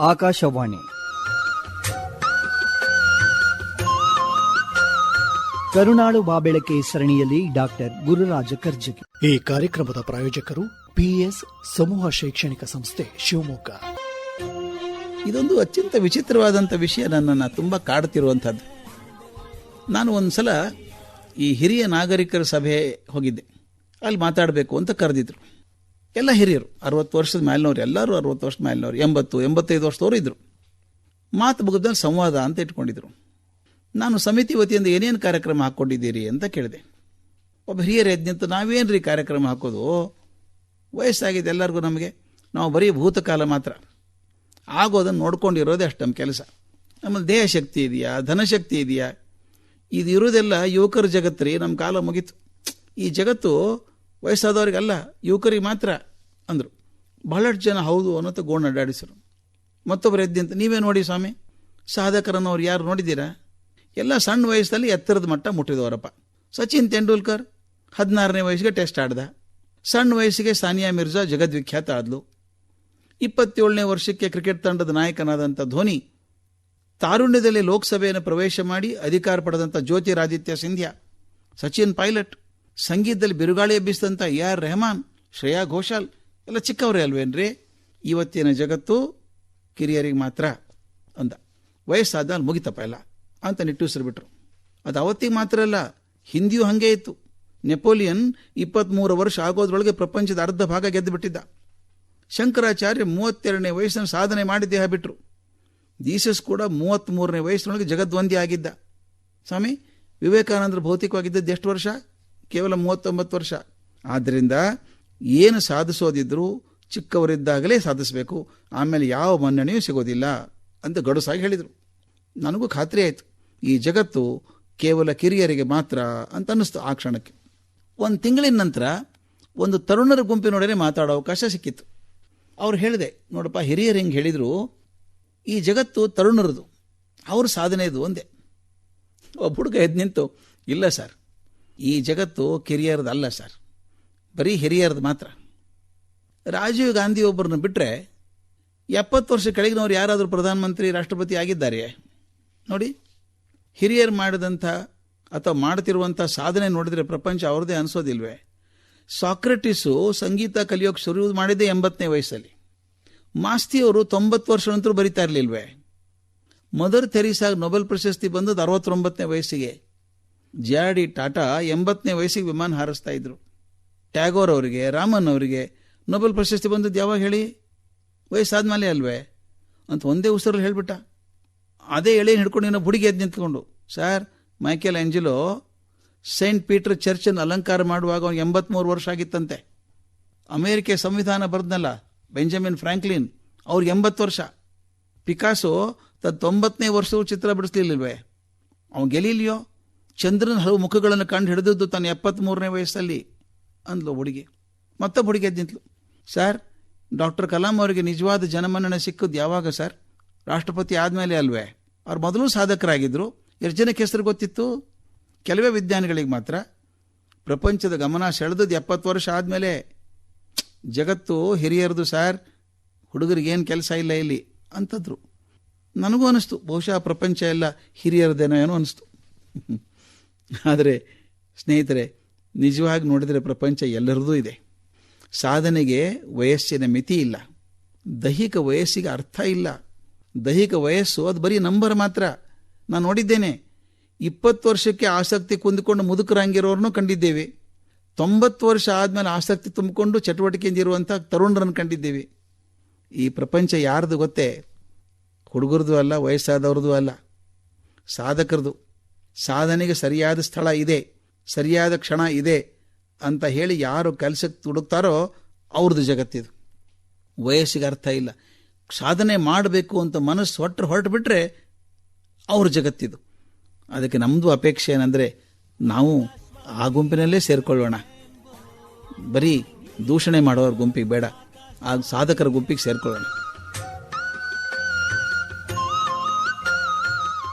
ಆಕಾಶವಾಣಿ. ಕರುಣಾಳು ಬಾಬೆಳಕೆ ಸರಣಿಯಲ್ಲಿ ಡಾಕ್ಟರ್ ಗುರುರಾಜ ಕರ್ಜಗಿ. ಈ ಕಾರ್ಯಕ್ರಮದ ಪ್ರಾಯೋಜಕರು ಪಿಎಸ್ ಸಮೂಹ ಶೈಕ್ಷಣಿಕ ಸಂಸ್ಥೆ ಶಿವಮೊಗ್ಗ. ಇದೊಂದು ಅತ್ಯಂತ ವಿಚಿತ್ರವಾದಂಥ ವಿಷಯ ನನ್ನನ್ನು ತುಂಬ ಕಾಡ್ತಿರುವಂಥದ್ದು. ನಾನು ಒಂದು ಸಲ ಈ ಹಿರಿಯ ನಾಗರಿಕರ ಸಭೆ ಹೋಗಿದ್ದೆ. ಅಲ್ಲಿ ಮಾತಾಡಬೇಕು ಅಂತ ಕರೆದಿದ್ರು. ಎಲ್ಲ ಹಿರಿಯರು, ಅರವತ್ತು ವರ್ಷದ ಮೇಲಿನವ್ರು, ಎಲ್ಲರೂ ಅರವತ್ತು ವರ್ಷದ ಮೇಲಿನವ್ರು, ಎಂಬತ್ತು, ಎಂಬತ್ತೈದು ವರ್ಷದವರು ಇದ್ದರು ಮಾತು ಮುಗಿದ್ಮೇಲೆ ಸಂವಾದ ಅಂತ ಇಟ್ಕೊಂಡಿದ್ರು. ನಾನು ಸಮಿತಿ ವತಿಯಿಂದ ಏನೇನು ಕಾರ್ಯಕ್ರಮ ಹಾಕ್ಕೊಂಡಿದ್ದೀರಿ ಅಂತ ಕೇಳಿದೆ. ಒಬ್ಬ ಹಿರಿಯರ ನಿಂತು ನಾವೇನು ರೀ ಕಾರ್ಯಕ್ರಮ ಹಾಕೋದು? ವಯಸ್ಸಾಗಿದೆ ಎಲ್ಲರಿಗೂ ನಮಗೆ. ನಾವು ಬರೀ ಭೂತಕಾಲ ಮಾತ್ರ. ಆಗೋದನ್ನು ನೋಡ್ಕೊಂಡಿರೋದೇ ಅಷ್ಟು ನಮ್ಮ ಕೆಲಸ. ನಮ್ಮಲ್ಲಿ ದೇಹ ಶಕ್ತಿ ಇದೆಯಾ? ಧನಶಕ್ತಿ ಇದೆಯಾ? ಇದು ಇರೋದೆಲ್ಲ ಯುವಕರ ಜಗತ್ತು ರೀ ನಮ್ಮ ಕಾಲ ಮುಗೀತು. ಈ ಜಗತ್ತು ವಯಸ್ಸಾದವ್ರಿಗಲ್ಲ, ಯುವಕರಿಗೆ ಮಾತ್ರ ಅಂದರು. ಬಹಳಷ್ಟು ಜನ ಹೌದು ಅನ್ನೋದು ಗೋಣ್ ಅಡ್ಡಾಡಿಸರು ಮತ್ತೊಬ್ಬರು ಎದ್ದಿಂತ ನೀವೇ ನೋಡಿ ಸ್ವಾಮಿ, ಸಾಧಕರನ್ನು ಅವ್ರು ಯಾರು ನೋಡಿದ್ದೀರಾ? ಎಲ್ಲ ಸಣ್ಣ ವಯಸ್ಸಲ್ಲಿ ಎತ್ತರದ ಮಟ್ಟ ಮುಟ್ಟಿದವರಪ್ಪ. ಸಚಿನ್ ತೆಂಡೂಲ್ಕರ್ ಹದಿನಾರನೇ ವಯಸ್ಸಿಗೆ ಟೆಸ್ಟ್ ಆಡ್ದ. ಸಣ್ಣ ವಯಸ್ಸಿಗೆ ಸಾನಿಯಾ ಮಿರ್ಜಾ ಜಗದ್ವಿಖ್ಯಾತ ಆದ್ಲು. ಇಪ್ಪತ್ತೇಳನೇ ವರ್ಷಕ್ಕೆ ಕ್ರಿಕೆಟ್ ತಂಡದ ನಾಯಕನಾದಂಥ ಧೋನಿ ತಾರುಣ್ಯದಲ್ಲಿ ಲೋಕಸಭೆಯನ್ನು ಪ್ರವೇಶ ಮಾಡಿ ಅಧಿಕಾರ ಪಡೆದಂಥ ಜ್ಯೋತಿರಾದಿತ್ಯ ಸಿಂಧ್ಯಾ, ಸಚಿನ್ ಪೈಲಟ್. ಸಂಗೀತದಲ್ಲಿ ಬಿರುಗಾಳಿ ಎಬ್ಬಿಸಿದಂಥ ಎ ಆರ್ ರೆಹಮಾನ್, ಶ್ರೇಯಾ ಘೋಷಾಲ್ ಎಲ್ಲ ಚಿಕ್ಕವರೇ ಅಲ್ವೇನ್ರಿ? ಇವತ್ತಿನ ಜಗತ್ತು ಕಿರಿಯರಿಗೆ ಮಾತ್ರ ಅಂದ. ವಯಸ್ಸಾದ ಅಲ್ಲಿ ಮುಗಿತಪ್ಪ ಎಲ್ಲ ಅಂತ ನಿಟ್ಟುಸಿರು ಬಿಟ್ರು. ಅದು ಅವತ್ತಿಗೆ ಮಾತ್ರ ಅಲ್ಲ, ಹಿಂದಿಯೂ ಹಾಗೆ ಇತ್ತು. ನೆಪೋಲಿಯನ್ ಇಪ್ಪತ್ತ್ಮೂರು ವರ್ಷ ಆಗೋದ್ರೊಳಗೆ ಪ್ರಪಂಚದ ಅರ್ಧ ಭಾಗ ಗೆದ್ದು ಬಿಟ್ಟಿದ್ದ ಶಂಕರಾಚಾರ್ಯ ಮೂವತ್ತೆರಡನೇ ವಯಸ್ಸಿನ ಸಾಧನೆ ಮಾಡಿ ದೇಹ ಬಿಟ್ಟರು ಜೀಸಸ್ ಕೂಡ ಮೂವತ್ತ್ಮೂರನೇ ವಯಸ್ಸಿನೊಳಗೆ ಜಗದ್ವಂದಿ ಆಗಿದ್ದ. ಸ್ವಾಮಿ, ವಿವೇಕಾನಂದರು ಭೌತಿಕವಾಗಿದ್ದದ್ದು ಎಷ್ಟು ವರ್ಷ? ಕೇವಲ ಮೂವತ್ತೊಂಬತ್ತು ವರ್ಷ. ಆದ್ದರಿಂದ ಏನು ಸಾಧಿಸೋದಿದ್ರೂ ಚಿಕ್ಕವರಿದ್ದಾಗಲೇ ಸಾಧಿಸಬೇಕು. ಆಮೇಲೆ ಯಾವ ಮನ್ನಣೆಯೂ ಸಿಗೋದಿಲ್ಲ ಅಂತ ಗಡುಸಾಗಿ ಹೇಳಿದರು. ನನಗೂ ಖಾತ್ರಿ ಆಯಿತು. ಈ ಜಗತ್ತು ಕೇವಲ ಕಿರಿಯರಿಗೆ ಮಾತ್ರ ಅಂತ ಅನ್ನಿಸ್ತು ಆ ಕ್ಷಣಕ್ಕೆ. ಒಂದು ತಿಂಗಳಿನ ನಂತರ ಒಂದು ತರುಣರ ಗುಂಪಿನೊಡನೆ ಮಾತಾಡೋ ಅವಕಾಶ ಸಿಕ್ಕಿತ್ತು. ಅವ್ರು ಹೇಳಿದೆ, ನೋಡಪ್ಪ, ಹಿರಿಯರು ಹಿಂಗೆ ಹೇಳಿದರು, ಈ ಜಗತ್ತು ತರುಣರದು, ಅವ್ರ ಸಾಧನೆದು ಒಂದೇ. ಒಬ್ಬ ಹುಡುಗ ಎದ್ದು ನಿಂತು, ಇಲ್ಲ ಸರ್ ಈ ಜಗತ್ತು ಕಿರಿಯರದು ಅಲ್ಲ ಸರ್. ಬರೀ ಹಿರಿಯರದು ಮಾತ್ರ. ರಾಜೀವ್ ಗಾಂಧಿ ಒಬ್ಬರನ್ನ ಬಿಟ್ಟರೆ ಎಪ್ಪತ್ತು ವರ್ಷ ಕೆಳಗಿನವ್ರು ಯಾರಾದರೂ ಪ್ರಧಾನಮಂತ್ರಿ, ರಾಷ್ಟ್ರಪತಿ ಆಗಿದ್ದಾರೆ. ನೋಡಿ, ಹಿರಿಯರು ಮಾಡಿದಂಥ ಅಥವಾ ಮಾಡ್ತಿರುವಂಥ ಸಾಧನೆ ನೋಡಿದರೆ ಪ್ರಪಂಚ ಅವ್ರದ್ದೇ ಅನಿಸೋದಿಲ್ವೇ? ಸಾಕ್ರೆಟಿಸು ಸಂಗೀತ ಕಲಿಯೋಕೆ ಶುರು ಮಾಡಿದ್ದೆ ಎಂಬತ್ತನೇ ವಯಸ್ಸಲ್ಲಿ. ಮಾಸ್ತಿಯವರು ತೊಂಬತ್ತು ವರ್ಷ ನಂತರ ಬರೀತಾ ಇರಲಿಲ್ವೇ? ಮದರ್ ಥೆರೀಸಾಗ ನೊಬೆಲ್ ಪ್ರಶಸ್ತಿ ಬಂದದ್ದು ಅರವತ್ತೊಂಬತ್ತನೇ ವಯಸ್ಸಿಗೆ. ಜೆ ಆರ್ ಡಿ ಟಾಟಾ ಎಂಬತ್ತನೇ ವಯಸ್ಸಿಗೆ ವಿಮಾನ ಹಾರಿಸ್ತಾ ಇದ್ರು. ಟ್ಯಾಗೋರ್ ಅವರಿಗೆ, ರಾಮನ್ ಅವರಿಗೆ, ನೊಬೆಲ್ ಪ್ರಶಸ್ತಿ ಬಂದದ್ದು ಯಾವಾಗ ಹೇಳಿ? ವಯಸ್ಸಾದ್ಮೇಲೆ ಅಲ್ವೇ? ಅಂತ ಒಂದೇ ಉಸಿರಲ್ಲಿ ಹೇಳಿಬಿಟ್ಟ. ಅದೇ ಎಳೆ ಹಿಡ್ಕೊಂಡು ಏನೋ ಬುಡಿಗೆ ಎದ್ದು ನಿಂತ್ಕೊಂಡು, sir, Michelangelo, saint Peter ಚರ್ಚನ್ನು ಅಲಂಕಾರ ಮಾಡುವಾಗ ಅವ್ನಿಗೆ ಎಂಬತ್ತ್ಮೂರು ವರ್ಷ ಆಗಿತ್ತಂತೆ. ಅಮೇರಿಕೆ ಸಂವಿಧಾನ ಬರೆದ್ನಲ್ಲ, ಬೆಂಜಮಿನ್ ಫ್ರಾಂಕ್ಲಿನ್, ಅವ್ರಿಗೆ ಎಂಬತ್ತು ವರ್ಷ. ಪಿಕಾಸು ತನ್ನ ತೊಂಬತ್ತನೇ ವರ್ಷವೂ ಚಿತ್ರ ಬಿಡಿಸ್ಲಿಲ್ವೇ? ಅವ್ನು ಗೆಲೀಲಿಯೋ? ಚಂದ್ರನ ಹಲವು ಮುಖಗಳನ್ನು ಕಂಡು ಹಿಡಿದದ್ದು ತನ್ನ ಎಪ್ಪತ್ತ್ಮೂರನೇ ವಯಸ್ಸಲ್ಲಿ ಅಂದ್ಲು ಹುಡುಗಿ. ಮತ್ತೊಬ್ಬ ಹುಡುಗಿ ಎದ್ದು ಸರ್, ಡಾಕ್ಟರ್ ಕಲಾಂ ಅವರಿಗೆ ನಿಜವಾದ ಜನಮನ್ನಣೆ ಸಿಕ್ಕದ್ದು ಯಾವಾಗ ಸರ್? ರಾಷ್ಟ್ರಪತಿ ಆದಮೇಲೆ ಅಲ್ವೇ? ಅವ್ರು ಮೊದಲು ಸಾಧಕರಾಗಿದ್ದರು ಎಷ್ಟು ಜನಕ್ಕೆ ಹೆಸರು ಗೊತ್ತಿತ್ತು. ಕೆಲವೇ ವಿಜ್ಞಾನಿಗಳಿಗೆ ಮಾತ್ರ. ಪ್ರಪಂಚದ ಗಮನ ಸೆಳೆದದ್ದು ಎಪ್ಪತ್ತು ವರ್ಷ ಆದಮೇಲೆ. ಜಗತ್ತು ಹಿರಿಯರದು ಸರ್. ಹುಡುಗರಿಗೇನು ಕೆಲಸ ಇಲ್ಲ ಇಲ್ಲಿ, ಅಂತದ್ರು. ನನಗೂ ಅನಿಸ್ತು. ಬಹುಶಃ ಪ್ರಪಂಚ ಎಲ್ಲ ಹಿರಿಯರದೇನೋ ಏನೋ ಅನಿಸ್ತು. ಆದರೆ ಸ್ನೇಹಿತರೆ, ನಿಜವಾಗಿ ನೋಡಿದರೆ ಪ್ರಪಂಚ ಎಲ್ಲರದೂ ಇದೆ. ಸಾಧನೆಗೆ ವಯಸ್ಸಿನ ಮಿತಿ ಇಲ್ಲ. ದೈಹಿಕ ವಯಸ್ಸಿಗೆ ಅರ್ಥ ಇಲ್ಲ. ದೈಹಿಕ ವಯಸ್ಸು ಅದು ಬರೀ ನಂಬರ್ ಮಾತ್ರ. ನಾನು ನೋಡಿದ್ದೇನೆ, ಇಪ್ಪತ್ತು ವರ್ಷಕ್ಕೆ ಆಸಕ್ತಿ ಕುಂದುಕೊಂಡು ಮುದುಕರಾಗಿರೋರನ್ನು ಕಂಡಿದ್ದೇವೆ. ತೊಂಬತ್ತು ವರ್ಷ ಆದಮೇಲೆ ಆಸಕ್ತಿ ತುಂಬಿಕೊಂಡು ಚಟುವಟಿಕೆಯಿಂದ ಇರುವಂಥ ತರುಣರನ್ನು ಕಂಡಿದ್ದೇವೆ. ಈ ಪ್ರಪಂಚ ಯಾರ್ದು ಗೊತ್ತೇ? ಹುಡುಗರದು ಅಲ್ಲ ವಯಸ್ಸಾದವ್ರದ್ದು ಅಲ್ಲ. ಸಾಧಕರದು. ಸಾಧನೆಗೆ ಸರಿಯಾದ ಸ್ಥಳ ಇದೆ, ಸರಿಯಾದ ಕ್ಷಣ ಇದೆ ಅಂತ ಹೇಳಿ ಯಾರು ಕೆಲಸಕ್ಕೆ ಹುಡುಕ್ತಾರೋ ಅವ್ರದ್ದು ಜಗತ್ತಿದು. ವಯಸ್ಸಿಗೆ ಅರ್ಥ ಇಲ್ಲ. ಸಾಧನೆ ಮಾಡಬೇಕು ಅಂತ ಮನಸ್ಸು ಹೊಟ್ಟರು ಹೊರಟು ಬಿಟ್ಟರೆ ಅವ್ರ ಜಗತ್ತಿದು. ಅದಕ್ಕೆ ನಮ್ಮದು ಅಪೇಕ್ಷೆ ಏನಂದರೆ ನಾವು ಆ ಗುಂಪಿನಲ್ಲೇ ಸೇರಿಕೊಳ್ಳೋಣ. ಬರೀ ದೂಷಣೆ ಮಾಡೋರ ಗುಂಪಿಗೆ ಬೇಡ, ಆ ಸಾಧಕರ ಗುಂಪಿಗೆ ಸೇರಿಕೊಳ್ಳೋಣ.